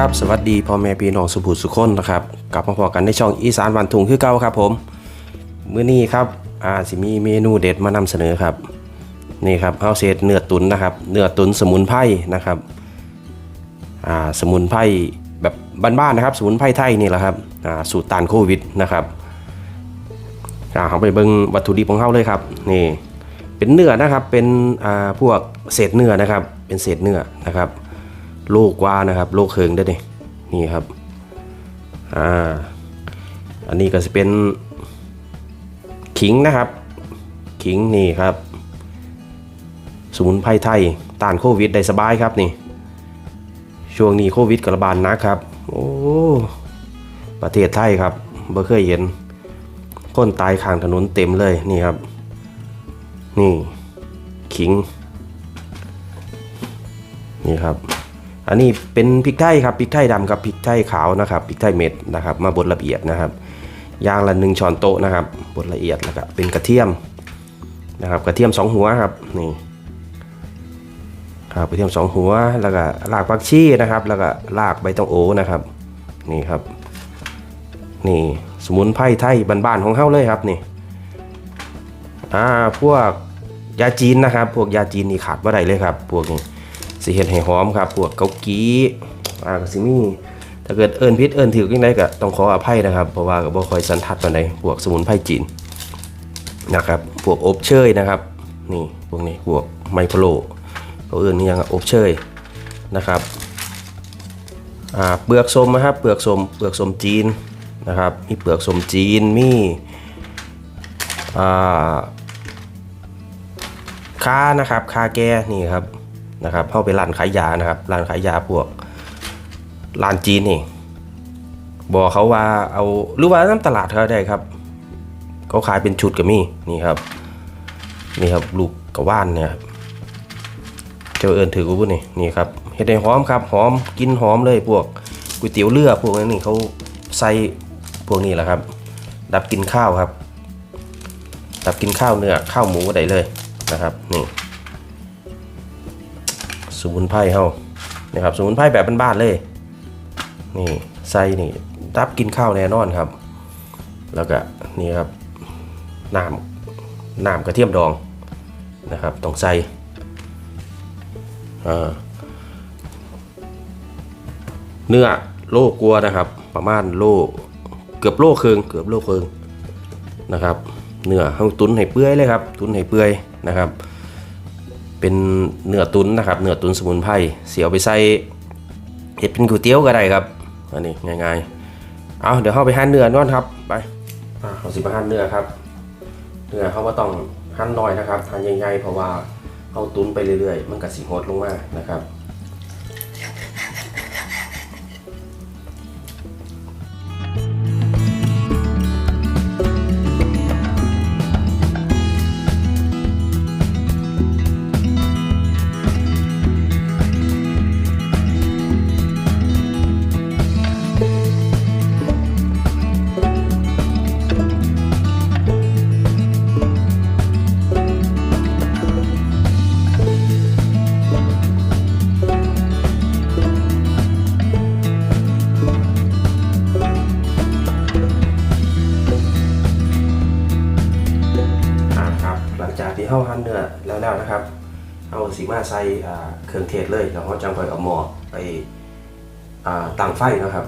ครับสวัสดีพ่อแม่พี่น้องสุภูสุคนนะครับกลับมาพอกันในช่องอีสานวันทุงคือเก่าครับผมมื้อนี้ครับอาสิมีเมนูเด็ดมานำเสนอครับนี่ครับเฮาเศษเนื้อตุ๋นนะครับเนื้อตุ๋นสมุนไพรนะครับอ่าสมุนไพรแบบบ้านๆนะครับสมุนไพรไทยนี่แหละครับอ่าสูตรต้านโควิดนะครับอ่าเราไปเบิ่งวัตถุดิบของเฮาเลยครับนี่เป็นเนื้อนะครับเป็นอ่าพวกเศษเนื้อนะครับเป็นเศษเนื้อนะครับ ลูกว่านะครับโลกเคิงได้ดินี่ครับอ่าอันนี้ก็จะเป็นขิงนะครับ ขิงนี่ครับสมุนไพรไทยต้านโควิดได้สบายครับนี่ ช่วงนี้โควิดกระบาดนะครับ โอ้ประเทศไทยครับบ่เคยเห็นคนตายข้างถนนเต็มเลยนี่ครับ นี่ขิง นี่ครับ อันนี้เป็นพริกไทยครับพริกไทยดำกับพริกไทยขาวนะครับพริกไทยเม็ดนะครับมาบดละเอียดนะครับอย่างละหนึ่งช้อนโต๊ะนะครับบดละเอียดแล้วก็เป็นกระเทียมนะครับกระเทียมสองหัวครับนี่ครับกระเทียมสองหัวแล้วก็รากผักชีนะครับ แล้วก็รากใบตองโอนะครับนี่ครับนี่สมุนไพรไทยบ้านๆของเฮาเลยครับนี่อ่าพวกยาจีนนะครับ พวกยาจีนนี่ขาดบ่ได้เลยครับ พวกนี้ สิเฮ็ดให้หอมครับพวกเกากี้อ่าก็สิมีถ้าเกิดเอิ้นพิษเอิ้นถือจังไดก็ต้องขออภัยนะครับ เพราะว่าก็บ่ค่อยสันทัดปานใดพวกสมุนไพรจีนนะครับพวกอบเชยนะครับนี่พวกนี้พวกไมโครเขาเอิ้นนี่ยังอบเชยนะครับอ่าเปลือกสมนะครับเปลือกสมเปลือกสมจีนนะครับมีเปลือกสมจีนมีอ่าคานะครับคาแก่นี่ครับ นะครับเข้าไปร้านขายยานะครับร้านขายยาพวกร้านจีนนี่บอกเขาว่าเอาหรือว่าน้ำตลาดเขาได้ครับเขาขายเป็นชุดก็มีนี่ครับ นี่ครับลูกกระว่านเนี่ยเจ้าเอิญถือกูพูดนี่นี่ครับเห็ดให้หอมครับหอมกินหอมเลยพวกก๋วยเตี๋ยวเรือพวกนั้นนี่เขาใส่พวกนี้แหละครับ ดับกินข้าวครับ ดับกินข้าวเนื้อข้าวหมูได้เลยนะครับนี่ สมุนไพรเฮานะครับสมุนไพรแบบบ้านๆเลยนี่ใส่นี่รับกินข้าวแน่นอนครับ แล้วก็นี่ครับน้ำน้ำกระเทียมดองนะครับต้องใส่เนื้อโลกลัวนะครับ ประมาณโลเกือบโลครึ่งเกือบโลครึ่งนะครับเนื้อเฮาตุนให้เปื่อยเลยครับ ตุนให้เปื่อยนะครับ เป็นเนื้อตุนนะครับเนื้อตุนสมุนไพรเสียเอาไปใส่เห็ดเป็นก๋วยเตี๋ยวก็ได้ครับอันนี้ง่ายๆเอาเดี๋ยวเข้าไปหั่นเนื้อนอนครับไปเราสิมาหั่นเนื้อครับ เนื้อเขาว่าต้องหั่นน้อยนะครับหั่นใหญ่ๆเพราะว่าเขาตุนไปเรื่อยๆ มันก็สิหดลงมานะครับ ใส่เครื่องเทศเลยแล้วเขาจังค่อยเอาหม้อไปอ่าตั้งไฟนะครับ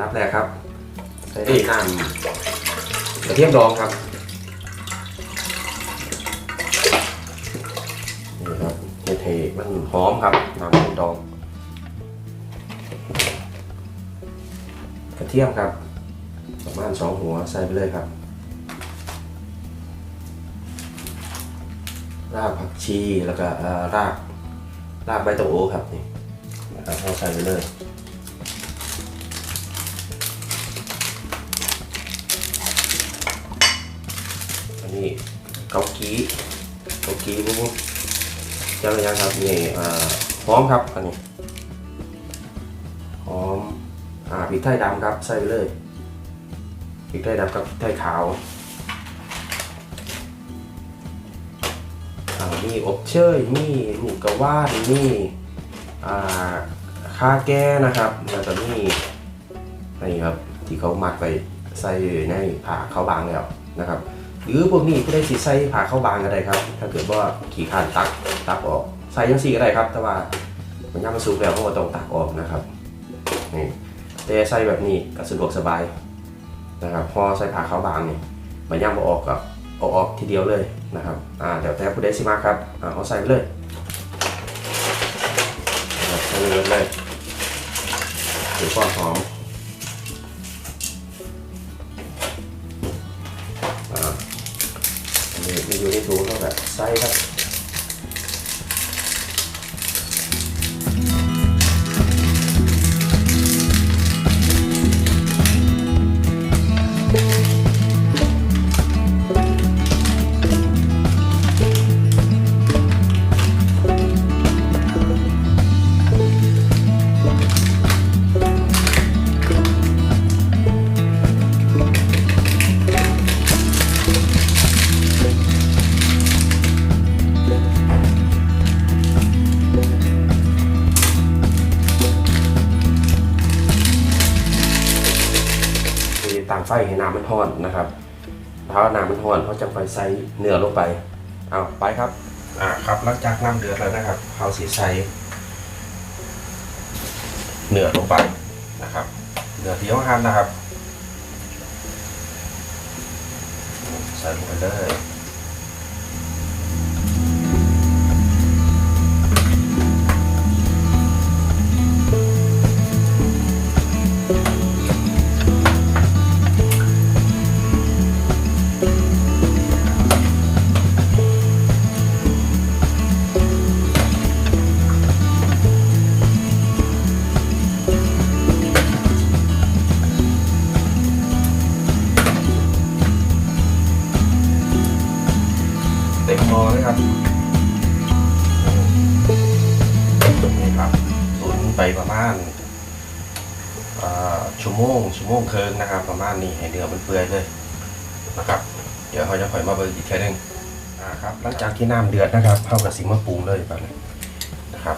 นับแรกครับใส่น้ำกระเทียมดองครับนี่ครับเฮ็ดให้มันหอมครับน้ำกระเทียมดอง กระเทียมครับประมาณสองหัวใส่ไปเลยครับ รากผักชีแล้วก็รากรากใบตะโอครับนี่นะครับเราใส่ไปเลยอันนี้เกากีเกากีพวกนี้เจ้าระยะครับนี่อ่าหอมครับอันนี้หอมอ่าพริกไทยดำครับใส่ไปเลยพริกไทยดำกับพริกไทยขาว มีอบเชยมีลูกกระว่านมีอ่าค่าแก้นะครับแล้วก็มีนี่ครับที่เขามัดไปใส่ในผ่าเข้าวบางแล้วนะครับ หรือพวกนี้ก็ได้สิใส่ผ่าเข้าวบางก็ได้ครับ ถ้าเกิดว่าขี่ขานตักตักออก ใส่ยังสี่ก็ได้ครับ แต่ว่ามันย่ามาสุกแล้วเขาก็ต้องตักออกนะครับนี่แต่ใส่แบบนี้ก็สะดวกสบายนะครับพอใส่ผ่าเข้าวบางนี่มันย่ามาออกกับ อออกทีเดียวเลยนะครับอ่าเดี๋ยวแต่ผู้ใดสิมาครับอ่าเอาใส่ไปเลยใส่เลยเลยถือความหอมอันนี้มันอยู่ในถุงเท่ากับไส้ครับ ไฟให้น้ำมันทอนนะครับถ้าน้ำมันทอนเขาจะไปใส่เนื้อลงไปเอาไปครับอ่าครับหลังจากน้ำเดือดแล้วนะครับเขาสีใส่เนื้อลงไปนะครับเนื้อที่ต้องหั่นนะครับใส่ลงไปเลย ชั่วโมงครึ่งนะครับ ประมาณนี้ให้เนื้อมันเปื่อยเลยนะครับ เดี๋ยวเขาจะค่อยมาเบิร์อีกแค่นึงอ่าครับหลังจากที่น้ำเดือดนะครับเข้ากับสิมาปรุงเลยแบบนี้นะครับ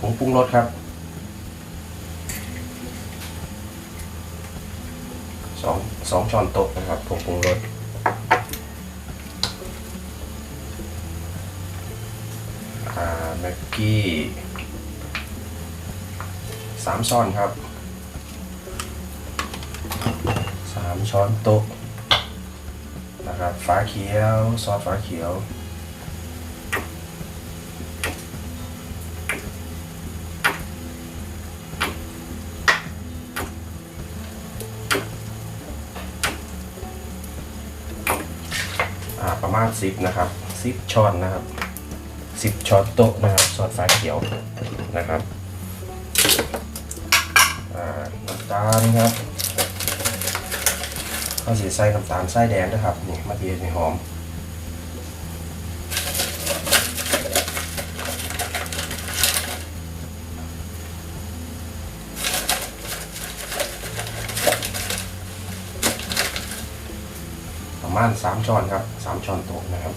ผงปรุงรสครับสองสองช้อนโต๊ะนะครับผงปรุงรสอาแม็กกี้ สามช้อนครับสามช้อนโต๊ะนะครับฟ้าเขียวซอสฟ้าเขียวอ่าประมาณสิบนะครับสิบช้อนนะครับสิบช้อนโต๊ะนะครับซอสฟ้าเขียวนะครับอ่าน้ำ ตาลครับข้าวสีใส่น้ำตาลไส้แดงนะครับนี่มาทีนี่หอมประมาณสามช้อนครับสามช้อนโต๊ะนะครับ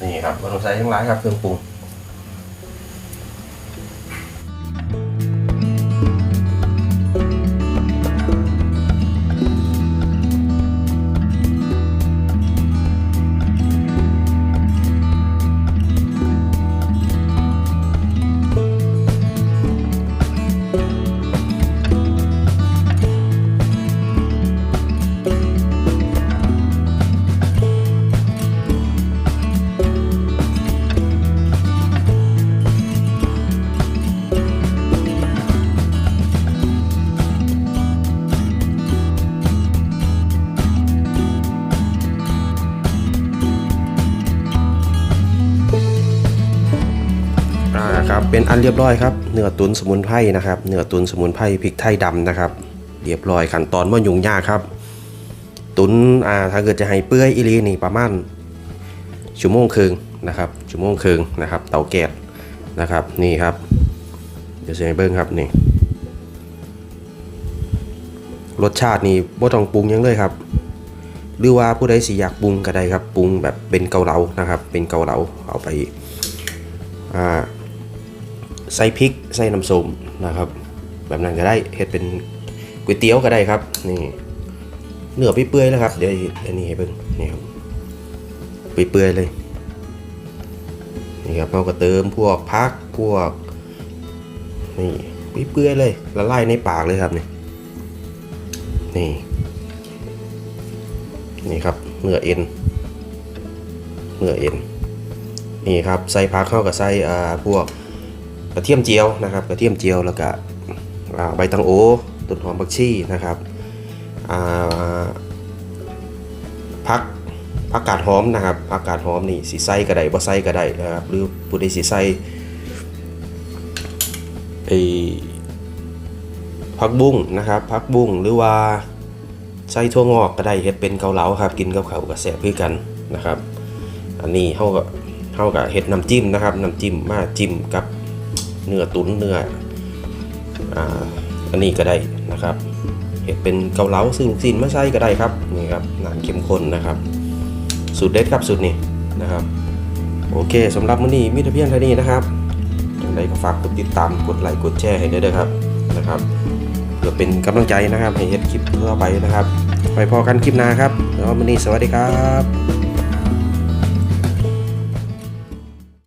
นี่ครับบนใส่ทั้งหลายครับเครื่องปรุง เป็นอันเรียบร้อยครับเนื้อตุนสมุนไพรนะครับเนื้อตุนสมุนไพรพริกไทยดำนะครับ เรียบร้อยขั้นตอนว่ายุ่งยากครับ ตุนอ่าถ้าเกิดจะให้เปื่อยอีหลีนี่ประมาณชั่วโมงครึ่งนะครับชั่วโมงครึ่งนะครับ เตาแก๊สนะครับนี่ครับ เดี๋ยวเสียให้เบิ้งครับนี่รสชาตินี่บ่ต้องปรุงยังเลยครับ หรือว่าผู้ใดสิอยากปรุงก็ได้ครับปรุงแบบเป็นเกาเหลานะครับ เป็นเกาเหลาเอาไปอ่า ใส่พริกใส่น้ำส้มนะครับ แบบนั้นก็ได้เฮ็ดเป็นก๋วยเตี๋ยวก็ได้ครับนี่เนื้อเปื่อยแล้วครับ เดี๋ยวอันนี้ให้เบิ่งนี่ครับเปื่อยเลยนี่ครับเราก็เติมพวกพักพวกนี่เปื่อยเลยละลายในปากเลยครับนี่นี่นี่ครับเนื้อเอ็นเนื้อเอ็นนี่ครับใส่ผักเข้ากับใส่อ่าพวก กระเทียมเจียวนะครับ กระเทียมเจียวแล้วก็ใบตังโอต้นหอมบักชีนะครับอ่าผักผักกาดหอมนะครับผักกาดหอมนี่สีใส่ก็ได้บ่ใส่ก็ได้นะครับหรือผู้ใดสีใส่ไอผักบุ้งนะครับผักบุ้งหรือว่าใส่ถั่วงอกก็ได้เฮ็ดเป็นเกาเหลาครับกินกับข้าวกับแซ่บคือกันนะครับ อันนี้เฮาก็เฮาก็เฮ็ดน้ำจิ้มนะครับน้ำจิ้มมาจิ้มกับ เนื้อตุนเนื้ออ่าอันนี้ก็ได้นะครับเฮ็ดเป็นเกาเหลาซึ่งสินมาใส่ก็ได้ครับนี่ครับน้ำเข้มข้นนะครับสูตรเด็ดครับสูตรนี้นะครับ โอเคสำหรับมื้อนี้มีแต่เพียงเท่านี้นะครับอย่างไรก็ฝากกดติดตามกดไลค์กดแชร์ให้ด้วยนะครับนะครับเพื่อเป็นกำลังใจนะครับให้เฮ็ดคลิปต่อไปนะครับ ไปพอกันคลิปหน้าครับแล้ววันนี้สวัสดีครับ